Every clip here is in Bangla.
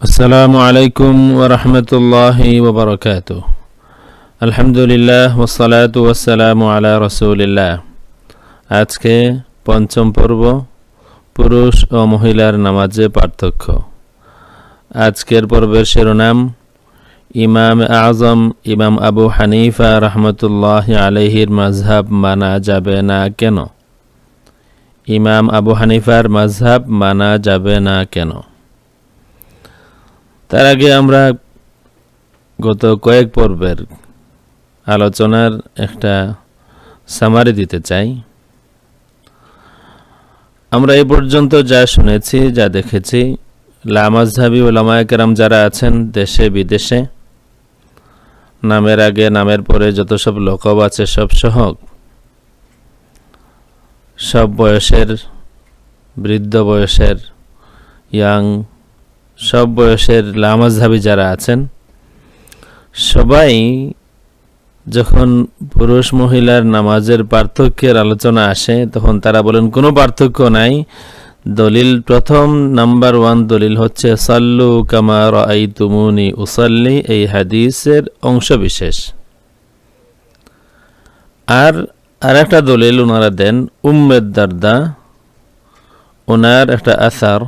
আসসালামু আলাইকুম ওরহমতুল্লাহি ওবরকাত আলহামদুলিল্লাহ ওসালাত ওসালাম আলা রসুলিল্লাহ। আজকে পঞ্চম পর্ব, পুরুষ ও মহিলার নামাজে পার্থক্য। আজকের পর্বের শিরোনাম, ইমাম আজম, ইমাম আবু হানিফা রহমতুল্লাহ আলাইহির মাঝহাব মানা যাবে না কেন? ইমাম আবু হানিফার মাঝহাব মানা যাবে না কেন? তার আগে আমরা গত কয়েক পর্বের আলোচনার একটা সামারি দিতে চাই। আমরা এই পর্যন্ত যা শুনেছি, যা দেখেছি লামাজহাবি ওলামায়কেরাম যারা আছেন দেশে, বিদেশে, নামের আগে, নামের পরে যত সব লকব আছে, সব সহ সব বয়সের, বৃদ্ধ বয়সের ইয়াং সব বয়সের লামাজহাবি যারা আছেন, সবাই যখন পুরুষ মহিলার নামাজের পার্থক্যের আলোচনা আসে, তখন তারা বলেন, কোনো পার্থক্য নাই। দলিল প্রথম, নাম্বার ওয়ান দলিল হচ্ছে, সাল্লু কামার আই তুমুনি উসাল্লি, এই হাদিসের অংশ বিশেষ আর আর একটা দলিল ওনারা দেন উম্মেদ দারদা ওনার একটা আসার।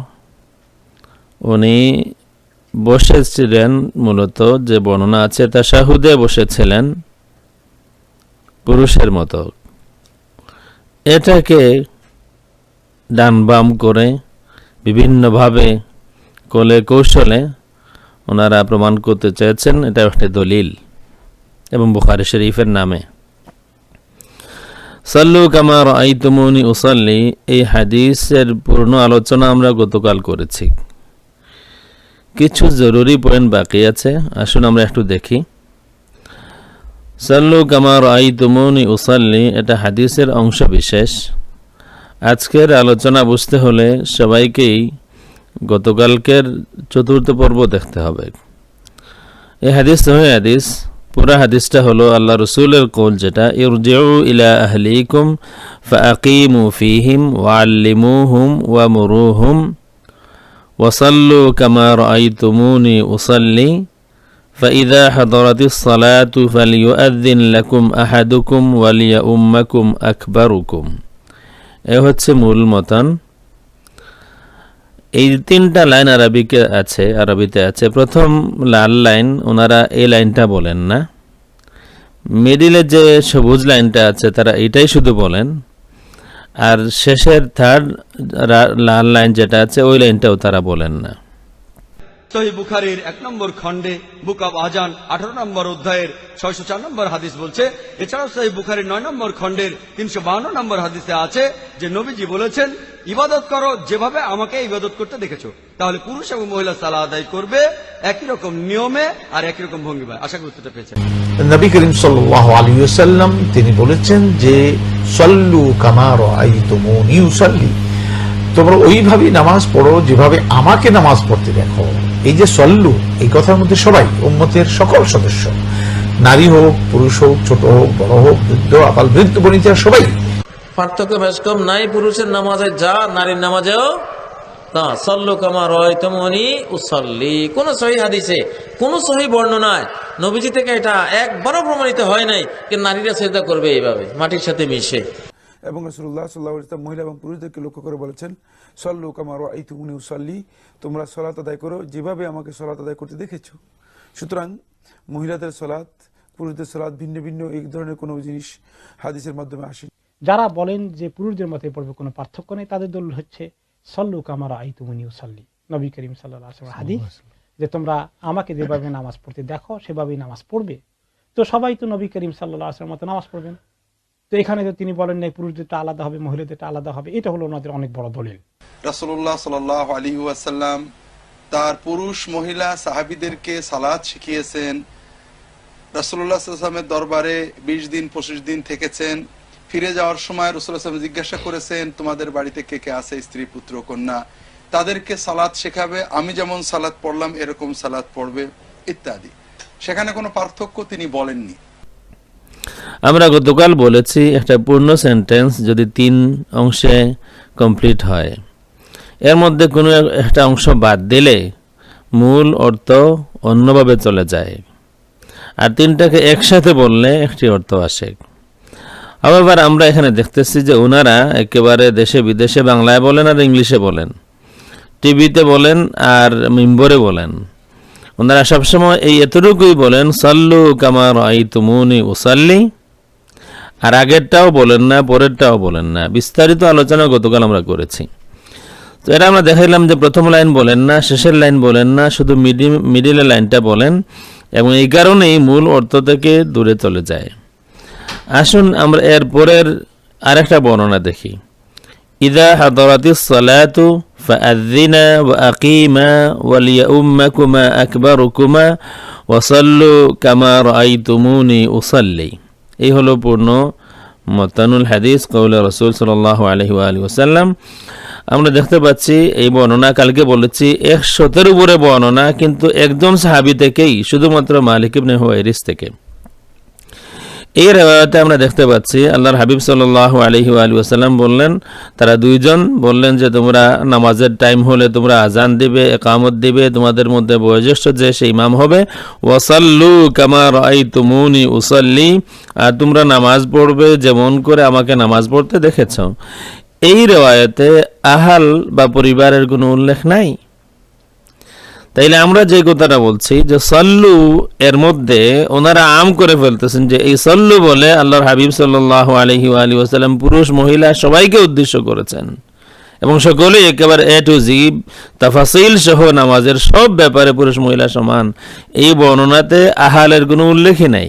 উনি বসেছিলেন মূলত যে বর্ণনা আছে তা শাহুদে বসেছিলেন পুরুষের মতো। এটাকে ডান বাম করে বিভিন্নভাবে কলে কৌশলে ওনারা প্রমাণ করতে চেয়েছেন, এটা একটা দলিল এবং বুখারি শরীফের নামে। সাল্লু কামার আইতমনি উসাল্লি, এই হাদিসের পূর্ণ আলোচনা আমরা গতকাল করেছি। কিছু জরুরি পয়েন্ট বাকি আছে। আসুন আমরা একটু দেখি। সাল্লু কামার আই তুমনি উসাল্লি, এটা হাদিসের অংশ বিশেষ আজকের আলোচনা বুঝতে হলে সবাইকেই গতকালকের চতুর্থ পর্ব দেখতে হবে। এই হাদিস সহি হাদিস, পুরা হাদিসটা হলো আল্লাহ রসুলের কোল যেটা, ইরজিউ ইলা আহলিকুম ফাকিমু ফিহিম ওয়াল্লিমুহুম ওয়া মুরুহুম ওয়াসাল্লু কামা রাআইতুমুনি উসাল্লি فإذا حضرت الصلاة فليؤذن لكم أحدكم وليؤمكم أكبركم এ হচ্ছে মূল মতান এই তিনটা লাইন আরবিকে আছে আরবিতে আছে প্রথম লাল লাইন ওনারা এই লাইনটা বলেন না মিডিলে যে সবুজ লাইনটা আছে তারা এটাই শুধু বলেন আর শেষের থার্ড লাল লাইন যেটা আছে, ওই লাইনটাও তারা বলেন না। সহি বুখারির এক নম্বর খণ্ডে, বুক অব আজান আঠারো নম্বর অধ্যায়ের ছয়শো চার নম্বর হাদিস বলছে, এছাড়াও সহি বুখারির নয় নম্বর খণ্ডের তিনশো বাহান্ন নম্বর হাদিসে আছে যে নবীজি বলেছেন, ইবাদত করো যেভাবে আমাকে ইবাদত করতে দেখেছ, তাহলে পুরুষ এবং মহিলা সালা আদায় করবে একই রকম নিয়মে আর একই রকম ভঙ্গিমায়। আশা করি উত্তরটা পেয়েছেন। নবী করিম সাল্লাহ আলী সাল্লাম তিনি বলেছেন যে, সল্লু কামার তোমরা ওইভাবেই নামাজ পড়ো যেভাবে আমাকে নামাজ পড়তে দেখো। এই যে সল্লু, এই কথার মধ্যে সবাই, উম্মতের সকল সদস্য। নারী হোক, পুরুষ হোক, ছোট হোক, বড় হোক, বৃদ্ধ, আপাল, বৃদ্ধ বনিতা সবাই। পার্থক্য বেশ কম। নাই পুরুষের নামাজে যা, নারীর নামাজেও তা সল্লু কামা রয় তমনি উসল্লি। কোন সহি হাদিসে কোন সহি বর্ণনায় নবীজি থেকে এটা একবারও প্রমাণিত হয় নাই যে নারীরা সেদা করবে এইভাবে মাটির সাথে মিশে। এবং রসুল্লাহ সাল্লাহ ইসলাম মহিলা এবং পুরুষদেরকে লক্ষ্য করে বলেছেন সল্লু কামার এই তুমনি উসাল্লি তোমরা সলাত আদায় করো যেভাবে আমাকে সলাত আদায় করতে দেখেছ। সুতরাং মহিলাদের সলাৎ পুরুষদের সলাৎ ভিন্ন ভিন্ন এই ধরনের কোনো জিনিস হাদিসের মাধ্যমে আসে যারা বলেন যে পুরুষদের মতে পড়বে কোনো পার্থক্য নেই তাদের দল হচ্ছে সল্লু কামারা আই তুমনি সাল্লি নবী করিম সাল্লাহ হাদিস যে তোমরা আমাকে যেভাবে নামাজ পড়তে দেখো সেভাবেই নামাজ পড়বে। তো সবাই তো নবী করিম সাল্লাহ আসলামের মতো নামাজ পড়বেন। তো এখানে তো তিনি বলেন নাই পুরুষদেরটা আলাদা হবে মহিলাদেরটা আলাদা হবে। এটা হলো ওনাদের অনেক বড় দলিল। রাসুল্লাহ সাল আলী ওয়াসাল্লাম তার পুরুষ মহিলা সাহাবিদেরকে সালাদ শিখিয়েছেন। রাসুল্লাহ সাল্লামের দরবারে বিশ দিন পঁচিশ দিন থেকেছেন। ফিরে যাওয়ার সময় রসুল্লাহ জিজ্ঞাসা করেছেন, তোমাদের বাড়িতে কে কে আছে, স্ত্রী, পুত্র, কন্যা? তাদেরকে সালাদ শেখাবে, আমি যেমন সালাদ পড়লাম, এরকম সালাদ পড়বে, ইত্যাদি। সেখানে কোনো পার্থক্য তিনি বলেননি। আমরা গতকাল বলেছি, একটা পূর্ণ সেন্টেন্স যদি তিন অংশে কমপ্লিট হয়, এর মধ্যে কোনো একটা অংশ বাদ দিলে মূল অর্থ অন্যভাবে চলে যায়। আর তিনটাকে একসাথে বললে একটি অর্থ আসে। আবার আমরা এখানে দেখতেছি যে ওনারা একেবারে দেশে, বিদেশে, বাংলায় বলেন আর ইংলিশে বলেন। টিভিতে বলেন আর মিম্বরে বলেন। ওনারা সবসময় এই এতটুকুই বলেন, সাল্লু কামার আই তুমুনি উসাল্লি। আর আগেরটাও বলেন না, পরেরটাও বলেন না। বিস্তারিত আলোচনা গতকাল আমরা করেছি। তো এটা আমরা দেখাইলাম যে প্রথম লাইন বলেন না, শেষের লাইন বলেন না, শুধু মিডিল মিডিলের লাইনটা বলেন এবং এই কারণেই মূল অর্থ থেকে দূরে চলে যায়। আসুন আমরা এর পরের আরেকটা বর্ণনা দেখি ইদা হাদরাতিস সালাতু فأذنا وأقيما وليؤمكما أكبركما وصلوا كما رأيتموني أصلي এই হলো পূর্ণ মতানুল হাদিস কৌল রসুল সাল্লাহ আলহি আলী ওসাল্লাম আমরা দেখতে পাচ্ছি এই বর্ণনা কালকে বলেছি একশতের উপরে বর্ণনা কিন্তু একজন সাহাবি থেকেই শুধুমাত্র মালিক ইবনে হুয়াইরিস থেকে এই রেওয়ায়তে আমরা দেখতে পাচ্ছি আল্লাহর হাবিব সাল্লাহ আলহি আলী বললেন, তারা দুইজন বললেন যে, তোমরা নামাজের টাইম হলে তোমরা আজান দিবে, একামত দিবে, তোমাদের মধ্যে বয়োজ্যেষ্ঠ যে সে ইমাম হবে। ওয়াসাল্লু কামার আই তুমুনি উসাল্লি, আর তোমরা নামাজ পড়বে যেমন করে আমাকে নামাজ পড়তে দেখেছ। এই রেওয়ায়তে আহাল বা পরিবারের কোনো উল্লেখ নাই? তাইলে আমরা যে কথাটা বলছি যে সল্লু এর মধ্যে ওনারা আম করে ফেলতেছেন যে এই সল্লু বলে আল্লাহর হাবিব সাল্লাহ আলহি আলী ওসালাম পুরুষ, মহিলা সবাইকে উদ্দেশ্য করেছেন। এবং সকলেই একেবারে এ টু জিব তাফাসিল সহ নামাজের সব ব্যাপারে পুরুষ, মহিলা সমান। এই বর্ণনাতে আহালের কোনো উল্লেখই নাই।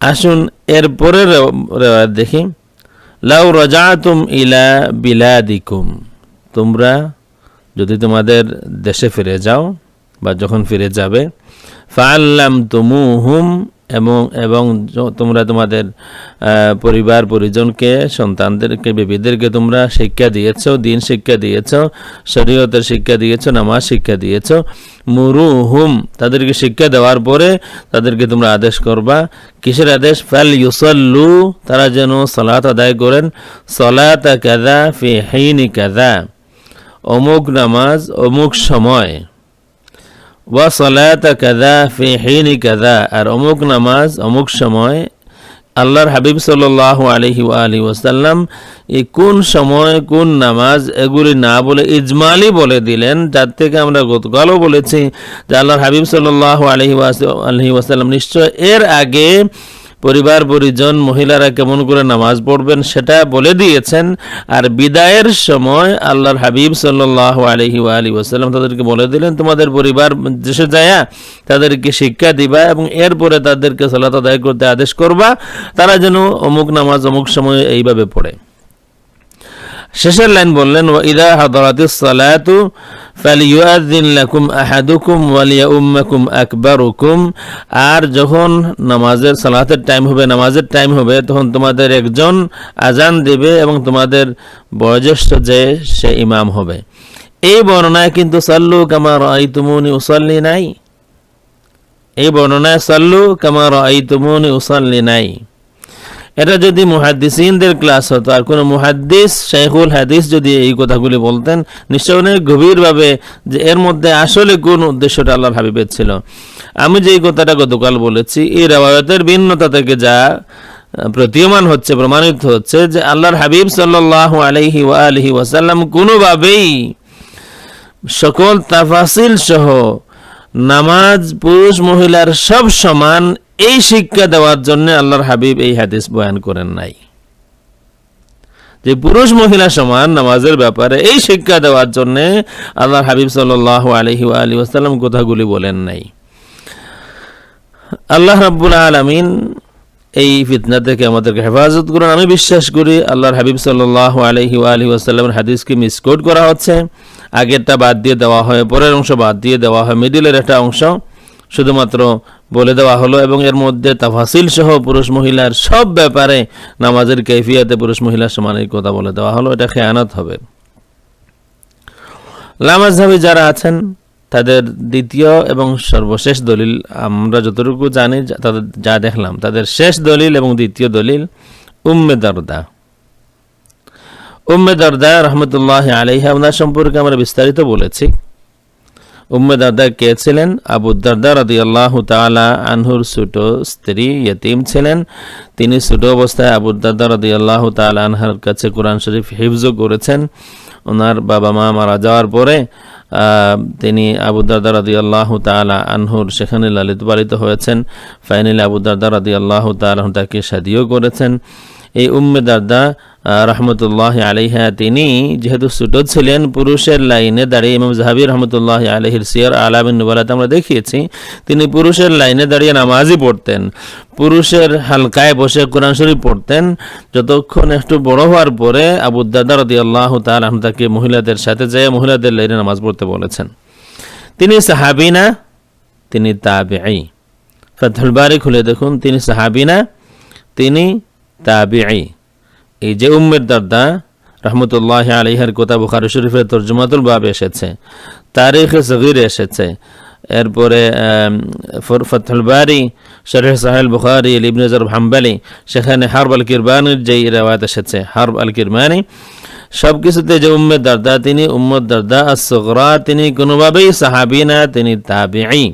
আসুন এর পরের দেখি। লাউ রাজাতুম ইলা বিলাদিকুম। তোমরা যদি তোমাদের দেশে ফিরে যাও বা যখন ফিরে যাবে ফাল্লাম তুমু হুম এবং এবং তোমরা তোমাদের পরিবার, পরিজনকে, সন্তানদেরকে, বেবিদেরকে তোমরা শিক্ষা দিয়েছ, দিন শিক্ষা দিয়েছ, শরীয়তের শিক্ষা দিয়েছ, নামাজ শিক্ষা দিয়েছ মুরু হুম তাদেরকে শিক্ষা দেওয়ার পরে তাদেরকে তোমরা আদেশ করবা। কিসের আদেশ? ফাল ইউসল্লু তারা যেন সলাত আদায় করেন। সলাত কাদা ফি হাইনি কাদা অমুক নামাজ, অমুক সময়। ওয়া সলাত কাদা ফি হিনি কাদা আর অমুক নামাজ, অমুক সময় আল্লাহর হাবিব সাল্লাহ আলহি আলি ওয়াসাল্লাম এই কোন সময়, কোন নামাজ এগুলি না বলে ইজমালি বলে দিলেন, যার থেকে আমরা গতকালও বলেছি যে আল্লাহর হাবিব সাল্লাহ আলহি আলহি ওয়াসাল্লাম নিশ্চয় এর আগে পরিবার, পরিজন, মহিলারা কেমন করে নামাজ পড়বেন সেটা বলে দিয়েছেন। আর বিদায়ের সময় আল্লাহর হাবিব সাল্লাহ আলহি আলী ওসাল্লাম তাদেরকে বলে দিলেন, তোমাদের পরিবার দেশে যায়া তাদেরকে শিক্ষা দিবা এবং এরপরে তাদেরকে সালাত আদায় করতে আদেশ করবা। তারা যেন অমুক নামাজ অমুক সময় এইভাবে পড়ে। শেষের লাইন বললেন ইদা হাদারাতিস সালাতু ফালিয়ুআযিন লাকুম আহাদুকুম ওয়ালিয়াউম্মাকুম আকবারুকুম। আর যখন নামাজের, সালাতের টাইম হবে, নামাজের টাইম হবে, তখন তোমাদের একজন আজান দিবে এবং তোমাদের বয়োজ্যেষ্ঠ যে, সে ইমাম হবে। এই বর্ণনায় কিন্তু সাল্লু কামা রাআইতুমুনি উসাল্লি নাই। এই বর্ণনায় সাল্লু কামা রাআইতুমুনি উসাল্লি নাই। এটা যদি মুহাদ্দিসিনদের ক্লাস হতো, আর কোনো মুহাদ্দিস শেখুল হাদিস যদি এই কথাগুলি বলতেন, নিশ্চয় অনেক গভীরভাবে যে এর মধ্যে আসলে কোন উদ্দেশ্যটা আল্লাহ হাবিবের ছিল। আমি যে কথাটা গতকাল বলেছি, এই রেওয়ায়তের ভিন্নতা থেকে যা প্রতীয়মান হচ্ছে, প্রমাণিত হচ্ছে যে আল্লাহর হাবিব সাল্লাহ আলহি আলহি ওয়াসাল্লাম কোনোভাবেই সকল তাফাসিল সহ নামাজ, পুরুষ, মহিলার সব সমান এই শিক্ষা দেওয়ার জন্য আল্লাহর হাবিব এই হাদিস বয়ান করেন নাই। যে পুরুষ মহিলা সমান নামাজের ব্যাপারে এই শিক্ষা দেওয়ার জন্য আল্লাহর হাবিব সাল্লাহ আলহি আলী ওয়াসাল্লাম কথাগুলি বলেন নাই। আল্লাহ রাব্বুল আলমিন এই ফিতনা থেকে আমাদেরকে হেফাজত করুন। আমি বিশ্বাস করি আল্লাহর হাবিব সাল্লাহ আলহি আলহি ওয়াসাল্লামের হাদিসকে মিসকোট করা হচ্ছে। আগেরটা বাদ দিয়ে দেওয়া হয়, পরের অংশ বাদ দিয়ে দেওয়া হয়। মিডিলের একটা অংশ শুধুমাত্র বলে দেওয়া হলো এবং এর মধ্যে তাফাসিল সহ পুরুষ মহিলার সব ব্যাপারে নামাজের কৈফিয়াতে পুরুষ মহিলার সমান এই কথা বলে দেওয়া হলো, এটা খেয়ানত হবে। লামাজহাবি যারা আছেন, তাদের দ্বিতীয় এবং সর্বশেষ দলিল, আমরা যতটুকু জানি, তাদের যা দেখলাম, তাদের শেষ দলিল এবং দ্বিতীয় দলিল উম্মে দরদা। উম্মে দরদা রহমতুল্লাহ সম্পর্কে আমরা বিস্তারিত বলেছি। উম্মে দাদা কে ছিলেন? আবু দারদা রাদি আল্লাহ তালা আনহুর ছোট স্ত্রী ইয়তিম ছিলেন। তিনি ছোট অবস্থায় আবু দারদা রাদি আল্লাহ তালা আনহার কাছে কোরআন শরীফ হিফজও করেছেন। ওনার বাবা মা মারা যাওয়ার পরে তিনি আবু দারদা রাদি আল্লাহ তালা আনহুর সেখানে লালিত পালিত হয়েছেন। ফাইনালি আবু দারদা রাদি আল্লাহ তালা তাকে সাদিও করেছেন। এই উম্মে দারদা রহমতুল্লাহ আলিহা তিনি যেহেতু ছোট ছিলেন, পুরুষের লাইনে দাঁড়িয়ে ইমাম জাহাবি রহমতুল্লাহ আলহির সিয়ার আলামিন নুবালাতে আমরা দেখিয়েছি, তিনি পুরুষের লাইনে দাঁড়িয়ে নামাজই পড়তেন, পুরুষের হালকায় বসে কোরআন শরীফ পড়তেন, যতক্ষণ একটু বড় হওয়ার পরে আবু দাদা রদি আল্লাহ তাল তাকে মহিলাদের সাথে যেয়ে মহিলাদের লাইনে নামাজ পড়তে বলেছেন। তিনি সাহাবিনা তিনি তাবেঈ। ফাথুল বারি খুলে দেখুন, তিনি সাহাবিনা তিনি তাবিঈ। এই যে উম্মের দারদা রহমতুল্লাহ আলিহার কোথা বুখারি শরীফের তর্জমাতুল বাব এসেছে তারিখে সগির এসেছে। এরপরে আম, বারি শরীফ সাহেল বুখারি ইবনে জরব হাম্বালি সেখানে হারব আল কিরবানির যেই রেওয়ায়ত এসেছে হারব আল কিরমানি সব কিছুতে যে উম্মের দারদা তিনি উম্মদ দারদা আসগরা তিনি কোনোভাবেই সাহাবি না তিনি তাবিঈ।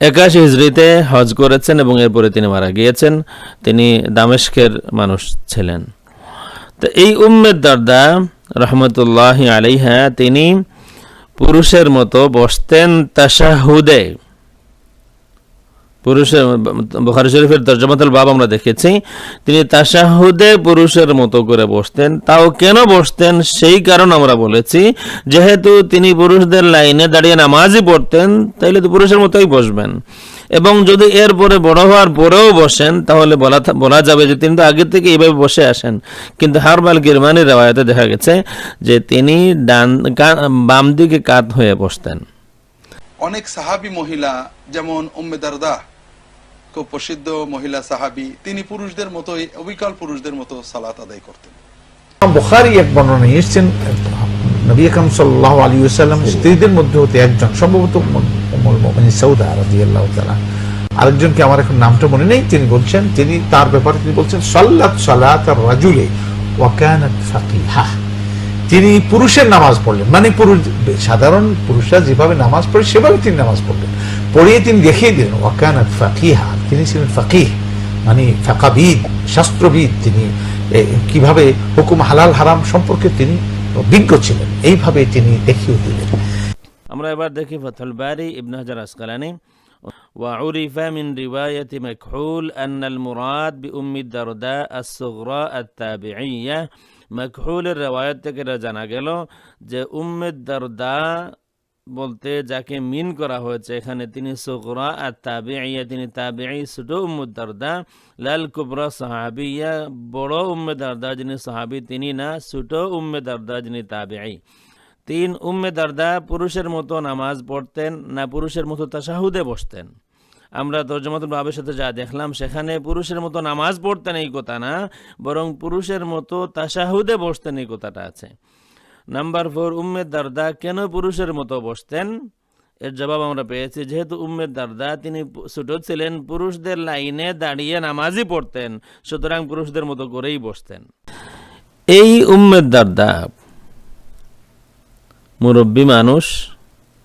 একাশি হিজড়িতে হজ করেছেন এবং এরপরে তিনি মারা গিয়েছেন। তিনি দামেস্কের মানুষ ছিলেন। তো এই উম্মেদ দারদা রহমতুল্লাহ আলিহা তিনি পুরুষের মতো বসতেন তাশাহুদে। পুরুষের বুখারী শরীফের তর্জমাতুল বাব আমরা দেখেছি। তিনি তাশাহুদে পুরুষের মতো করে বসতেন। তাও কেন বসতেন? সেই কারণ আমরা বলেছি, যেহেতু তিনি পুরুষদের লাইনে দাঁড়িয়ে নামাজই পড়তেন, তাইলে তো পুরুষের মতোই বসবেন। এবং যদি এরপরে বড় হওয়ার পরেও বসেন, তাহলে বলা বলা যাবে যে তিনি তো আগে থেকে এইভাবে বসে আসেন। কিন্তু হারবাল গিরমানের রেওয়ায়তে দেখা গেছে যে তিনি ডান বাম দিকে কাত হয়ে বসতেন। অনেক সাহাবি মহিলা, যেমন উম্মে খুব প্রসিদ্ধ মহিলা সাহাবী তিনি পুরুষদের মতোই অবিকল পুরুষদের মতো সালাত আদায় করতেন। বুখারি এক বর্ণনা এসছেন নবী আকরম সাল্লাহ আলী সাল্লাম স্ত্রীদের মধ্যে হতে একজন সম্ভবত সৌদা রাদিয়াল্লাহু তাআলা আরেকজনকে আমার এখন নামটা মনে নেই তিনি বলছেন তিনি তার ব্যাপারে তিনি বলছেন সাল্লাত সালাত রাজুলে ওয়াকানাত ফাকিহা। তিনি পুরুষের নামাজ পড়লেন মানে পুরুষ সাধারণ পুরুষরা যেভাবে নামাজ পড়ে সেভাবে তিনি নামাজ পড়লেন। পড়িয়ে তিনি দেখিয়ে দিলেন ওয়াকানাত ফাকিহা তিনি ছিলেন ফাকিহ মানে ফাকাবিদ শাস্ত্রবিদ তিনি এ, কিভাবে হুকুম হালাল হারাম সম্পর্কে তিনি বিজ্ঞ ছিলেন এইভাবে তিনি দেখিয়ে দিলেন আমরা এবার দেখি ফাথুল বারি ইবনে হাজার আসকালানি وعرف من رواية مكحول أن المراد بأم الدرداء الصغراء التابعية مكحول الرواية থেকে এটা জানা গেল যে উম্মে দারদা বলতে যাকে মিন করা হয়েছে, এখানে তিনি সুগরা, আর তাবিয়া তিনি তাবিঈ, ছোট উম্মুদ দারদা, লাল কুবরা সাহাবিয়া, বড় উম্মে দারদা যিনি সাহাবি, তিনি না, ছোট উম্মে দারদা যিনি তাবিঈ। তিন উম্মে দারদা পুরুষের মতো নামাজ পড়তেন না পুরুষের মতো তাশাহুদে বসতেন। আমরা তর্জমাতুল বাবের সাথে যা দেখলাম, সেখানে পুরুষের মতো নামাজ পড়তেন এই কথা না, বরং পুরুষের মতো তাশাহুদে বসতেন এই কথাটা আছে। নাম্বার ফোর উম্মেদ দারদা কেন পুরুষের মতো বসতেন? এর জবাব আমরা পেয়েছি, যেহেতু উম্মেদ দারদা তিনি ছোট ছিলেন, পুরুষদের লাইনে দাঁড়িয়ে নামাজই পড়তেন, সুতরাং পুরুষদের মতো করেই বসতেন। এই উম্মেদ দারদা মুরব্বী মানুষ,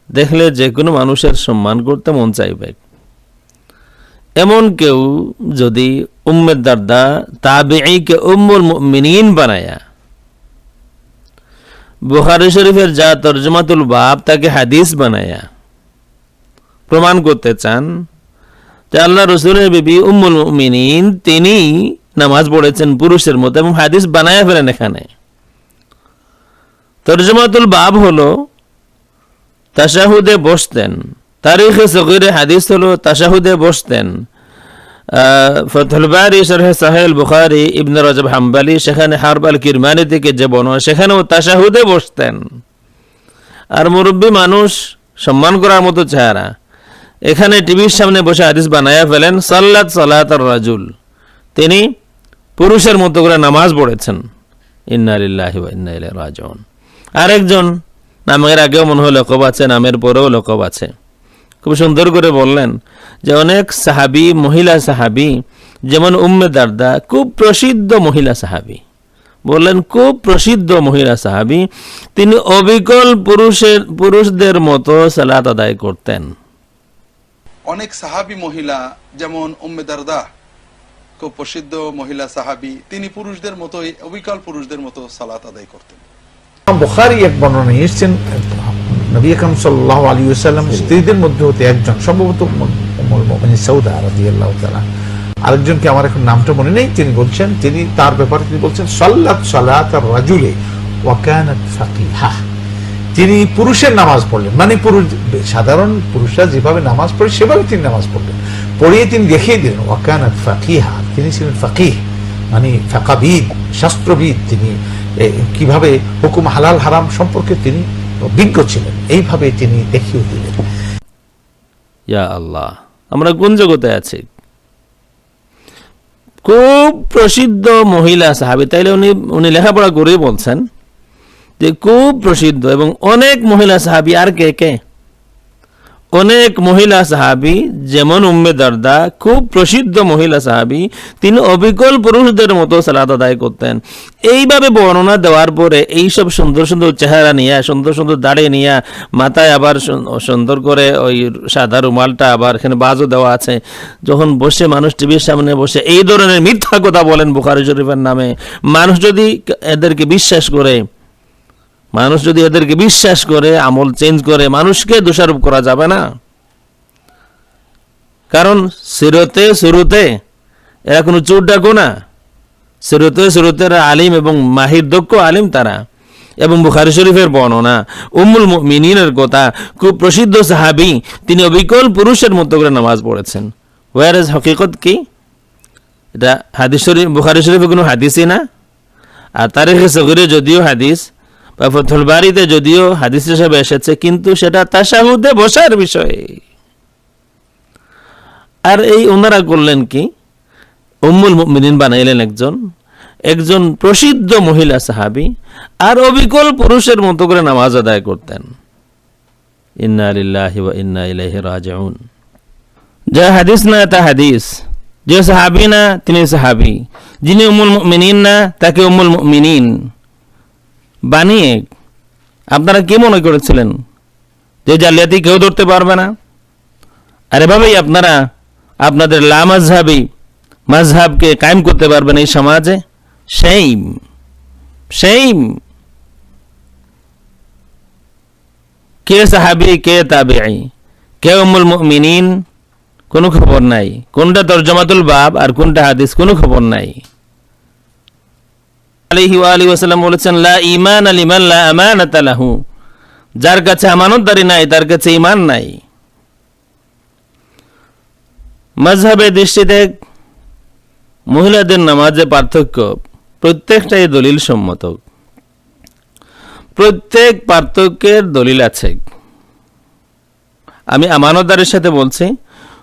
দেখলে যে কোনো মানুষের সম্মান করতে মন চাইবে। এমন কেউ যদি উম্মেদ দারদা তাবিঈকে উম্মুল মুমিনিন বানায়া বুখারী শরীফের যা তর্জমাতুল বাব, তাকে হাদিস বানায়া। প্রমাণ করতে চান যে আল্লাহ রসুলের বিবি উম্মুল মুমিনিন, তিনি নামাজ পড়েছেন পুরুষের মতো এবং হাদিস বানায়া ফেলেন এখানে। তর্জমাতুল বাব হলো তাশাহুদে বসতেন। তারিখে সগিরে হাদিস হলো তাশাহুদে বসতেন। আহ, ফথুল বারি শরহে সাহেল বুখারি ইবনে রজব হাম্বালি সেখানে হারবাল কিরমানি থেকে যে বন সেখানেও তাশাহুদে বসতেন। আর মুরব্বী মানুষ সম্মান করার মতো চেহারা। এখানে টিভির সামনে বসে হাদিস বানায়া ফেলেন সাল্লাত সালাত রাজুল। তিনি পুরুষের মতো করে নামাজ পড়েছেন। ইন্না লিল্লাহি ওয়া ইন্না ইলাইহি রাজিউন। আরেকজন নামের আগেও মনে হয় লকব আছে নামের পরেও লকব আছে। খুব সুন্দর করে বললেন যে অনেক সাহাবি মহিলা সাহাবি যেমন উম্মে দারদা খুব প্রসিদ্ধ মহিলা সাহাবি। বললেন খুব প্রসিদ্ধ মহিলা সাহাবি তিনি অবিকল পুরুষের পুরুষদের মতো সালাত আদায় করতেন। অনেক সাহাবী মহিলা যেমন উম্মে দারদা খুব প্রসিদ্ধ মহিলা সাহাবী তিনি পুরুষদের মতোই অবিকল পুরুষদের মতো সালাত আদায় করতেন। বুখারি এক বর্ণনা এসছেন নবী আকরম সাল্লাহ আলী সাল্লাম স্ত্রীদের মধ্যে হতে একজন সম্ভবত সৌদা রাদিয়াল্লাহু তাআলা। আরেকজনকে আমার এখন নামটা মনে নেই তিনি বলছেন তিনি তার ব্যাপারে তিনি বলছেন সাল্লাত সালাত রাজুলে ওয়াকানাত ফাকিহা তিনি পুরুষের নামাজ পড়লেন মানে পুরুষ সাধারণ পুরুষরা যেভাবে নামাজ পড়ে সেভাবে তিনি নামাজ পড়লেন। পড়িয়ে তিনি দেখিয়ে দিলেন ওয়াকানাত ফাকিহা তিনি ছিলেন ফাকিহ মানে ফাকাবিদ শাস্ত্রবিদ তিনি। কীভাবে হুকুম হালাল হারাম সম্পর্কে তিনি বিজ্ঞ ছিলেন। এইভাবে তিনি দেখিয়ে দিলেন। ইয়া আল্লাহ, আমরা কোন জগতে আছি? খুব প্রসিদ্ধ মহিলা সাহাবি, তাইলে উনি উনি লেখাপড়া করে বলছেন যে খুব প্রসিদ্ধ এবং অনেক মহিলা সাহাবি, আর কে কে? অনেক মহিলা সাহাবি, যেমন উম্মে দর্দা, খুব প্রসিদ্ধ মহিলা সাহাবি, তিনি অবিকল পুরুষদের মতো সালাত আদায় করতেন। এইভাবে বর্ণনা দেওয়ার পরে এইসব সুন্দর সুন্দর চেহারা নিয়ে, সুন্দর সুন্দর দাড়ি নিয়ে, মাথায় আবার সুন- সুন্দর করে ওই সাদা রুমালটা আবার এখানে বাজও দেওয়া আছে। যখন বসে মানুষ টিভির সামনে বসে, এই ধরনের মিথ্যা কথা বলেন বুখারি শরীফের নামে। মানুষ যদি এদেরকে বিশ্বাস করে মানুষ যদি এদেরকে বিশ্বাস করে, আমল চেঞ্জ করে, মানুষকে দোষারোপ করা যাবে না। কারণ সিরতে শুরুতে এরা কোনো চোর ডাকো না। সিরতে শুরুতে আলিম এবং মাহির, দক্ষ আলিম তারা। এবং বুখারি শরীফের বর্ণনা, উম্মুল মিনিনের কথা, খুব প্রসিদ্ধ সাহাবি, তিনি অবিকল পুরুষের মতো করে নামাজ পড়েছেন। ওয়ার এজ হকিকত কি? এটা হাদিস শরীফ, বুখারি শরীফে কোনো হাদিসই না। আর তারিখে সগরে যদিও হাদিস বা ফথুল বাড়িতে যদিও হাদিস হিসাবে এসেছে, কিন্তু সেটা তাসাহুদে বসার বিষয়। আর এই ওনারা করলেন কি? উম্মুল মুমিনিন বানাইলেন একজন একজন প্রসিদ্ধ মহিলা সাহাবী, আর অবিকল পুরুষের মতো করে নামাজ আদায় করতেন। ইন্না লিল্লাহি ওয়া ইন্না ইলাইহি রাজিউন। যা হাদিস না, তা হাদিস। যে সাহাবী না, তিনি সাহাবি। যিনি উম্মুল মুমিনিন না, তাকে উম্মুল মুমিনিন। বানিয়ে আপনারা কি মনে করেছিলেন যে জালিয়াতি কেউ ধরতে পারবে না? আর এভাবেই আপনারা আপনাদের লামাজহাবি মাঝহাবকে কায়েম করতে পারবেন এই সমাজে? সেইম সেইম কে সাহাবি, কে তাবিআই কে উম্মুল মুমিনিন? কোনো খবর নাই। কোনটা তর্জমাতুল বাব আর কোনটা হাদিস কোনো খবর নাই। বলেছেন যার কাছে আমানতদারি নাই, তার কাছে ঈমান নাই। মাযহাবের দৃষ্টিতে মহিলাদের নামাজে পার্থক্য প্রত্যেকটাই দলিল সম্মত প্রত্যেক পার্থক্যের দলিল আছে। আমি আমানতদারের সাথে বলছি,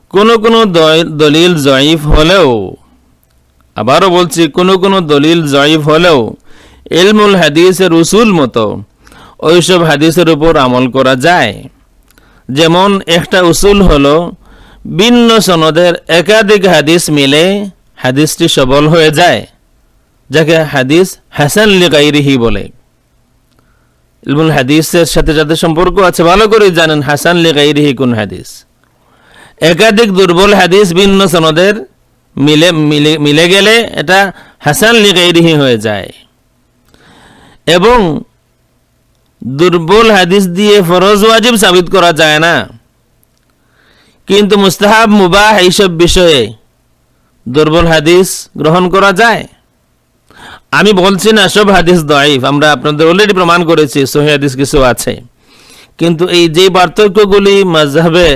কোন কোন দলিল জয়ীফ হলেও আবারও বলছি, কোন কোন দলিল জয়ীফ হলেও এলমুল হাদিসের উসুল মতো ওইসব হাদিসের উপর আমল করা যায়। যেমন একটা উসুল হলো, ভিন্ন সনদের একাধিক হাদিস মিলে হাদিসটি সবল হয়ে যায়, যাকে হাদিস হাসান লিগাইরিহি বলে। ইলমুল হাদিসের সাথে যাদের সম্পর্ক আছে, ভালো করে জানেন হাসান লিগাইরিহি কোন হাদিস। একাধিক দুর্বল হাদিস ভিন্ন সনদের মিলে মিলে মিলে গেলে এটা হাসান লিগাইরিহি হয়ে যায়। এবং দুর্বল হাদিস দিয়ে ফরজ ওয়াজিব সাবিত করা যায় না। কিন্তু মুস্তাহাব, মুবাহ এইসব বিষয়ে দুর্বল হাদিস গ্রহণ করা যায়। আমি বলছি না, সব হাদিস দয়ীফ, আমরা আপনাদের অলরেডি প্রমাণ করেছি, সহি হাদিস কিছু আছে। কিন্তু এই যে পার্থক্যগুলি মাঝহাবে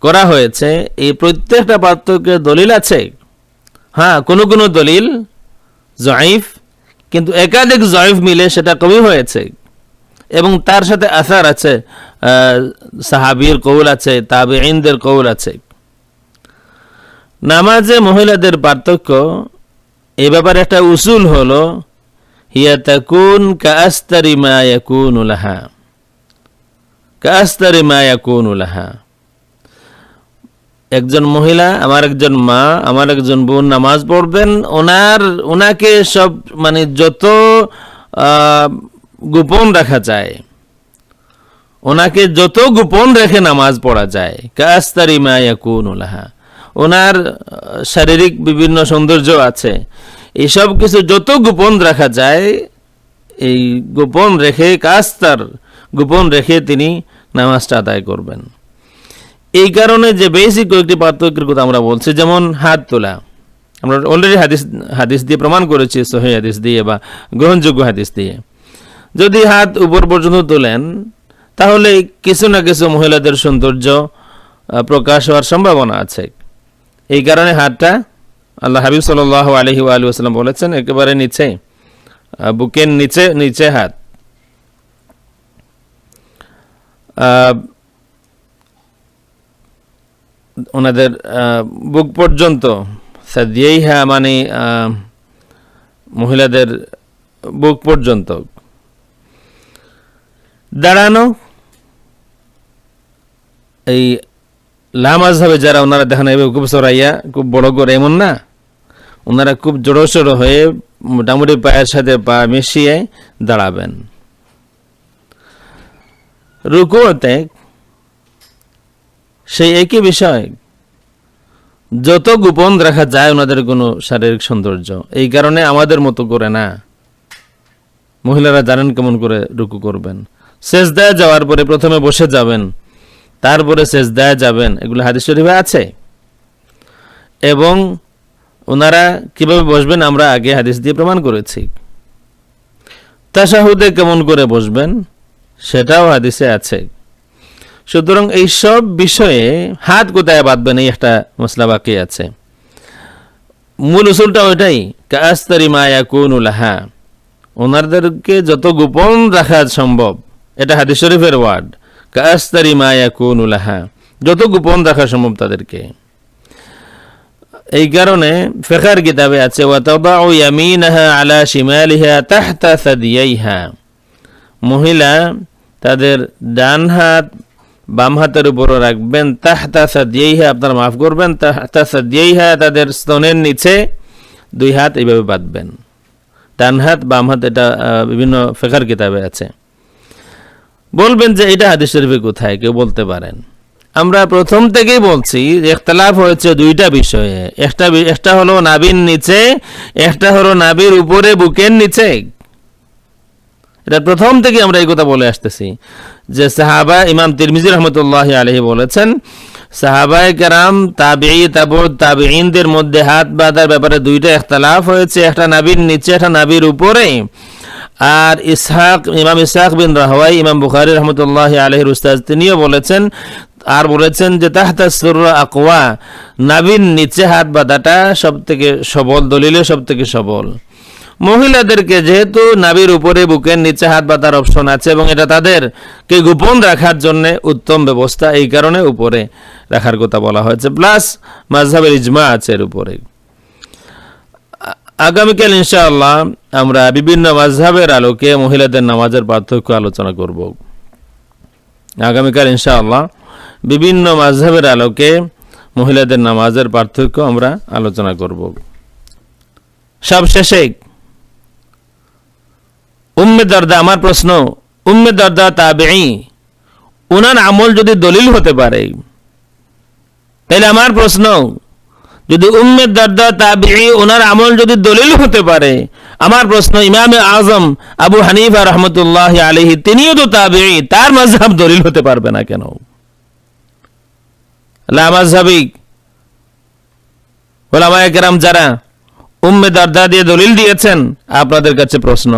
করা হয়েছে, এই প্রত্যেকটা পার্থক্যের দলিল আছে। হ্যাঁ কোনো কোনো দলিল জয়ীফ, কিন্তু একাধিক জয়ীফ মিলে সেটা কবি হয়েছে। এবং তার সাথে আসার আছে সাহাবীর কৌল আছে তাবে ইনদের কৌল আছে। নামাজে মহিলাদের পার্থক্য, এ ব্যাপারে একটা উসুল হলো, হিয়া তাকুন কাস্তারি মা ইয়াকুনু লাহা। কাস্তারি মা ইয়াকুনু লাহা। একজন মহিলা, আমার একজন মা, আমার একজন বোন নামাজ পড়বেন। ওনার, ওনাকে সব মানে যত গোপন রাখা যায়, ওনাকে যত গোপন রেখে নামাজ পড়া যায়, কাস্তারি মায়াকুন উলাহা ওনার শারীরিক বিভিন্ন সৌন্দর্য আছে। এসব কিছু যত গোপন রাখা যায়, এই গোপন রেখে, কাস্তার গোপন রেখে তিনি নামাজটা আদায় করবেন। এই কারণে যে বেসিক কয়েকটি পার্থক্যের কথা আমরা বলছি, যেমন হাত তোলা। আমরা অলরেডি হাদিস হাদিস দিয়ে প্রমাণ করেছি, সহি হাদিস দিয়ে বা গ্রহণযোগ্য হাদিস দিয়ে। যদি হাত উপর পর্যন্ত তোলেন, তাহলে কিছু না কিছু মহিলাদের সৌন্দর্য প্রকাশ হওয়ার সম্ভাবনা আছে। এই কারণে হাতটা আল্লাহ হাবিব সাল আলহি আলু আসলাম বলেছেন, একেবারে নিচে বুকের নিচে নিচে হাত। ওনাদের বুক পর্যন্ত। দিয়েই হ্যাঁ মানে মহিলাদের বুক পর্যন্ত। দাঁড়ানো, এই লামাজ হবে যারা ওনারা দেখেন, এভাবে খুব সরাইয়া খুব বড় করে, এমন না। ওনারা খুব জড়ো সড়ো হয়ে মোটামুটি পায়ের সাথে পা মিশিয়ে দাঁড়াবেন। রুকুতে সেই একই বিষয়। যত গোপন রাখা যায় ওনাদের কোনো শারীরিক সৌন্দর্য, এই কারণে আমাদের মতো করে না। মহিলারা জানেন কেমন করে রুকু করবেন। শেষদায় যাওয়ার পরে প্রথমে বসে যাবেন, তারপরে শেষদায় যাবেন, এগুলো হাদিস শরীফে আছে। এবং ওনারা কীভাবে বসবেন আমরা আগে হাদিস দিয়ে প্রমাণ করেছি। তাসাহুদে কেমন করে বসবেন, সেটাও হাদিসে আছে। সুতরাং এই সব বিষয়ে হাত কোথায় বাঁধবেন এই একটা মশলা বাকি আছে। মূল উসুলটা ওইটাই কাস্তারি মায়া কোন উলাহা ওনাদেরকে যত গোপন রাখা সম্ভব, এটা হাদিস শরীফের ওয়ার্ড কাস্তারি মায়া কোন উলাহা যত গোপন রাখা সম্ভব তাদেরকে। এই কারণে ফেখার কিতাবে আছে আলা শিমালিহা তাহতা সাদিয়াইহা। মহিলা তাদের ডান হাত বাম হাতের উপরে রাখবেন, তাহতা সাদিয়াইহা আপনারা মাফ করবেন, তাহতা সাদিয়াইহা তাদের স্তনের নিচে দুই হাত এইভাবে বাঁধবেন। ডান হাত, বাম হাত, এটা বিভিন্ন ফেকার কিতাবে আছে। বলবেন যে এটা হাদিস শরীফে কোথায়, কেউ বলতে পারেন। আমরা প্রথম থেকেই বলছি যে ইখতলাফ হয়েছে দুইটা বিষয়ে। একটা একটা হলো নাবির নিচে, একটা হলো নাবির উপরে বুকের নিচে। এটা প্রথম থেকে আমরা এই কথা বলে আসতেছি যে সাহাবা ইমাম তিরমিজি রহমতুল্লাহ আলহি বলেছেন, সাহাবায় কারাম তাবিই তাবর তাবিইনদের মধ্যে হাত বাঁধার ব্যাপারে দুইটা ইখতলাফ হয়েছে, একটা নাবির নিচে, একটা নাবির উপরে। আর ইসহাক, ইমাম ইসহাক বিন রাহওয়াই, ইমাম বুখারি রহমতুল্লাহ আলহির উস্তাজ তিনিও বলেছেন, আর বলেছেন যে তাহতা সুররা আকওয়া, নাবির নিচে হাত বাঁধাটা সব থেকে সবল, দলিলে সব থেকে সবল। মহিলাদেরকে যেহেতু নাবির উপরে বুকের নিচে হাত বাঁধার অপশন আছে এবং এটা তাদের কে গোপন রাখার জন্য উত্তম ব্যবস্থা এই কারণে উপরে রাখার কথা বলা হয়েছে। প্লাস মাঝহাবের ইজমা আছে এর উপরে। আগামীকাল ইনশাআল্লাহ আমরা বিভিন্ন মাঝহাবের আলোকে মহিলাদের নামাজের পার্থক্য আলোচনা করব। আগামীকাল ইনশাআল্লাহ বিভিন্ন মাঝহাবের আলোকে মহিলাদের নামাজের পার্থক্য আমরা আলোচনা করব। সবশেষে উম্মে দরদা, আমার প্রশ্ন, উম্মে দরদা তাবেই উনার আমল যদি দলিল হতে পারে? তাহলে আমার প্রশ্ন, যদি উম্মে দরদা তাবেই ওনার আমল যদি দলিল হতে পারে? আমার প্রশ্ন, ইমামে আজম আবু হানিফা রহমতুল্লাহ আলহি তিনিও তো তাবেই তার মাঝহাব দলিল হতে পারবে না কেন? লামাজহাবিক ওলামায়ে কেরাম যারা উম্মে দরদা দিয়ে দলিল দিয়েছেন, আপনাদের কাছে প্রশ্ন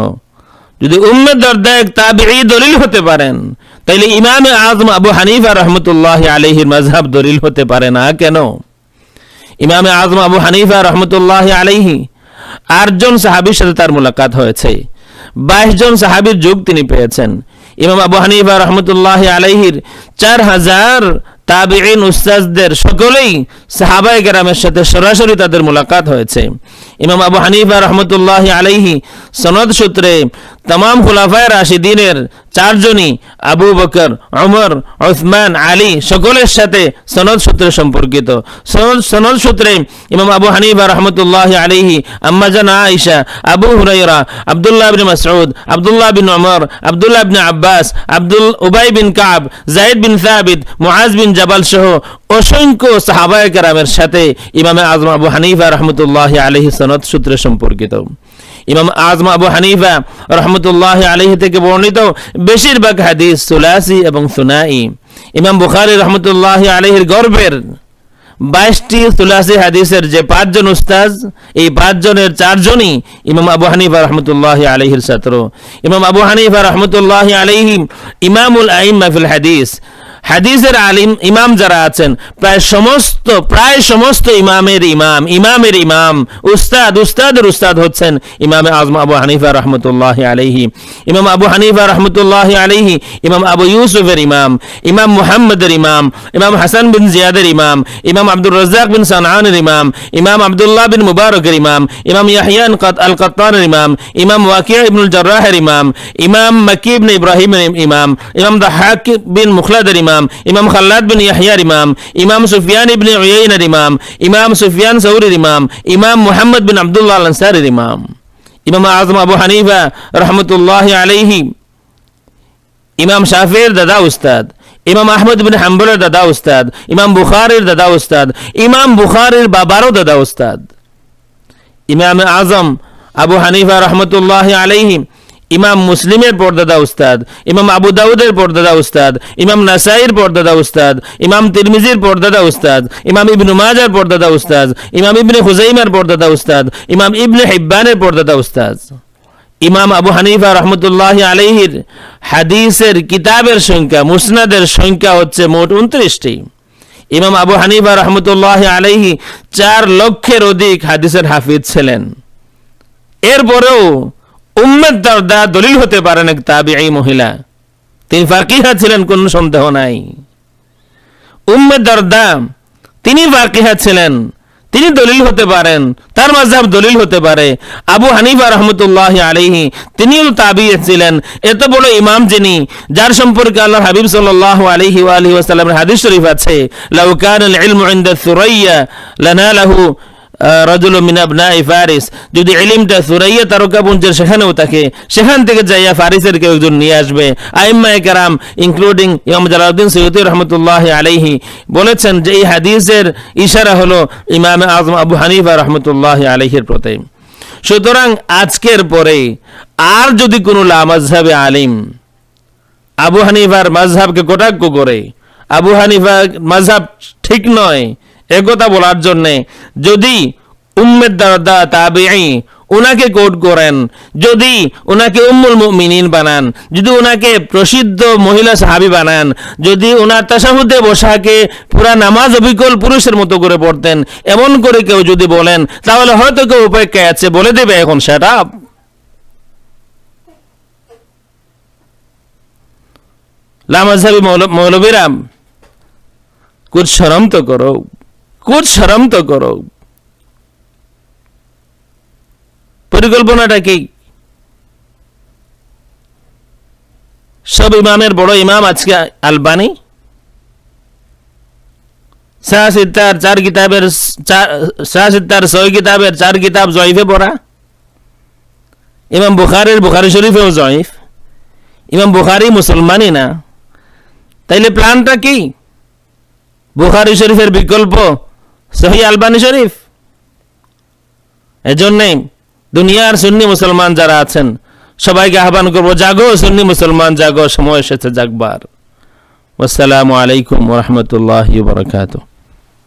যদি উম্মে দরদা এক তাবিঈ দলিল হতে পারেন, তাইলে ইমামে আজম আবু হানিফা রহমতুল্লাহ আলহির মাঝহাব দলিল হতে পারে না কেন? ইমামে আজম আবু হানিফা রহমতুল্লাহ আলাইহি আটজন সাহাবির সাথে তার মোলাকাত হয়েছে। বাইশ জন সাহাবির যুগ তিনি পেয়েছেন। ইমাম আবু হানিফা রহমতুল্লাহ আলাইহির চার হাজার তাবিঈন উস্তাজদের সকলেই সাহাবায়ে কেরামের সাথে সরাসরি তাদের মোলাকাত হয়েছে। ইমাম আবু হানিফা রহমতুল্লাহ আলাইহি সনদ সূত্রে তাম খুলাফায় রাশিদিনের চারজনই আবু বকর অমর ওসমান আলী সকলের সাথে সনদ সূত্রে সম্পর্কিত। সনদ সনদ সূত্রে ইমাম আবু হানিফা রহমতুল্লাহ আলিহি আম্মাজান আয়েশা, আবু হুরাইরা আব্দুল্লাহ বিন মাসউদ, আব্দুল্লাহ বিন ওমর আব্দুল্লাহ বিন আব্বাস, আব্দুল উবাই বিন কাব জাইদ বিন সাবিদ মুআজ বিন জাবাল সহ অসংখ্য সাহাবায়ে কেরামের সাথে ইমামে আজম আবু হানিফা রহমতুল্লাহ আলহি সনদ সূত্রে সম্পর্কিত। ইমাম আজম আবু হানিফা রহমতুল্লাহ আলহি থেকে বর্ণিত বেশিরভাগ হাদিস সুলাসি এবং সুনাই। ইমাম বুখারি রহমতুল্লাহ আলহির গর্বের বাইশটি সুলাসি হাদিসের যে পাঁচজন উস্তাজ এই পাঁচজনের চারজনই ইমাম আবু হানিফা রহমতুল্লাহ আলহির ছাত্র। ইমাম আবু হানিফা রহমতুল্লাহ আলহিম ইমামুল আইম মাহফিল হাদিস হাদিসের আলিম ইমাম যারা আছেন, প্রায় সমস্ত প্রায় সমস্ত ইমামের ইমাম ইমামের ইমাম, উস্তাদ, উস্তাদের উস্তাদ হচ্ছেন ইমামে আজম আবু হানিফা রহমতুল্লাহ আলহি ইমাম আবু হানিফা রহমতুল্লাহ আলহি ইমাম আবু ইউসুফের ইমাম ইমাম মুহাম্মদের ইমাম ইমাম হাসান বিন জিয়াদের ইমাম ইমাম আব্দুর রাজ্জাক বিন সানআনের ইমাম ইমাম আবদুল্লাহ বিন মুবারকের ইমাম ইমাম ইয়াহিয়ান আল কাত্তানের ইমাম ইমাম ওয়াকিয়া ইবনুল জার্রাহের ইমাম ইমাম মাকি ইবনে ইব্রাহিমের ইমাম ইমাম দাহাক বিন মুখলাদের ইমাম ইমাম খাল্লাদ বিন ইয়াহিয়ার ইমাম ইমাম সুফিয়ান ইবনে উয়াইনার ইমাম ইমাম সুফিয়ান সৌরির ইমাম ইমাম মুহাম্মদ বিন আব্দুল্লাহ আল আনসারের ইমাম ইমাম আজম আবু হানিফা রহমতুল্লাহ আলাইহি ইমাম শাফির দাদা উস্তাদ ইমাম আহমদ বিন হাম্বলের দাদা উস্তাদ ইমাম বুখারের দাদা উস্তাদ ইমাম বুখারের বাবারও দাদা উস্তাদ ইমাম আজম আবু হানিফা রহমতুল্লাহ আলাইহি ইমাম মুসলিমের পর্দাদা উস্তাদ, ইমাম আবু দাউদের পর্দাদা উস্তাদ, ইমাম নাসাইর পর্দাদা উস্তাদ, ইমাম তিরমিজির পর্দাদা উস্তাদ, ইমাম ইবনু মাজার পর্দাদা উস্তাদ, ইমাম ইবনে হুজাইমার পর্দাদা উস্তাদ, ইমাম ইবনে হিব্বানের পর্দাদা উস্তাদ। ইমাম আবু হানিফা রহমতুল্লাহ আলহির হাদিসের কিতাবের সংখ্যা, মুসনাদের সংখ্যা হচ্ছে মোট উনত্রিশটি। ইমাম আবু হানিফা রহমতুল্লাহ আলহি চার লক্ষের অধিক হাদিসের হাফিজ ছিলেন। এরপরেও উম্মেদ দারদা দলিল হতে পারেন এক তাবি এই মহিলা। তিনি ফাকিহা ছিলেন, কোন সন্দেহ নাই। উম্মেদ দারদা তিনি ফাকিহা ছিলেন, তিনি দলিল হতে পারেন, তার মাঝহাব দলিল হতে পারে। আবু হানিফা রহমতুল্লাহ আলিহি তিনিও তাবি ছিলেন। এত বড় ইমাম যিনি, যার সম্পর্কে আল্লাহ হাবিব সাল্লাল্লাহু আলাইহি ওয়া আলিহি ওয়াসাল্লামের হাদিস শরীফ আছে, লাউ কানা আল ইলমু ইনদা সুরাইয়া লানালাহু রাজুল মিন আবনাই ফারিস। যদি ইলমটা সুরাইয়া তারকাপুঞ্জের সেখানেও থাকে, সেখান থেকে যাইয়া ফারিসের কেউ একজন নিয়ে আসবে। আইম্মায়ে কেরাম ইনক্লুডিং ইমাম জালাউদ্দিন সৈয়দ রহমতুল্লাহ আলাইহি, বলেছেন যে এই হাদিসের ইশারা হলো ইমাম আজম আবু হানিফা রহমতুল্লাহ আলাইহির প্রতি। সুতরাং আজকের পরে আর যদি কোনো লামাজহাবে আলিম আবু হানিফার মাঝহাবকে কটাক্ষ করে, আবু হানিফা মাঝহাব ঠিক নয় একথা বলার জন্যে, যদি উম্মের দাদা তাবি ওনাকে কোট করেন, যদি ওনাকে উম্মুল মিনিন বানান, যদি ওনাকে প্রসিদ্ধ মহিলা সাহাবি বানান, যদি ওনার তাসাহুদে বসাকে পুরা নামাজ অবিকল পুরুষের মতো করে পড়তেন, এমন করে কেউ যদি বলেন, তাহলে হয়তো কেউ উপেক্ষায় আছে, বলে দেবে এখন সেটা লামাজহাবি মৌলবীরাম কুৎসরম তো করো। কোচ সারাম তো করো। পরিকল্পনাটা কি? সব ইমামের বড় ইমাম আজকে আলবানি। শাহ সিদ্ধার চার কিতাবের শাহ সিদ্ধার ছয় কিতাবের চার কিতাব জয়ফে পড়া। ইমাম বুখারের বুখারি শরীফেও জয়ফ। ইমাম বুখারি মুসলমানই না। তাইলে প্ল্যানটা কি? বুখারি শরীফের বিকল্প সহি আলবানী শরীফ? এজন্যে দুনিয়ার সুন্নি মুসলমান যারা আছেন, সবাইকে আহ্বান করব, জাগো সুন্নি মুসলমান, জাগো, সময় এসেছে জাগবার। আসসালামু আলাইকুম রহমতুল্লাহ বরকাত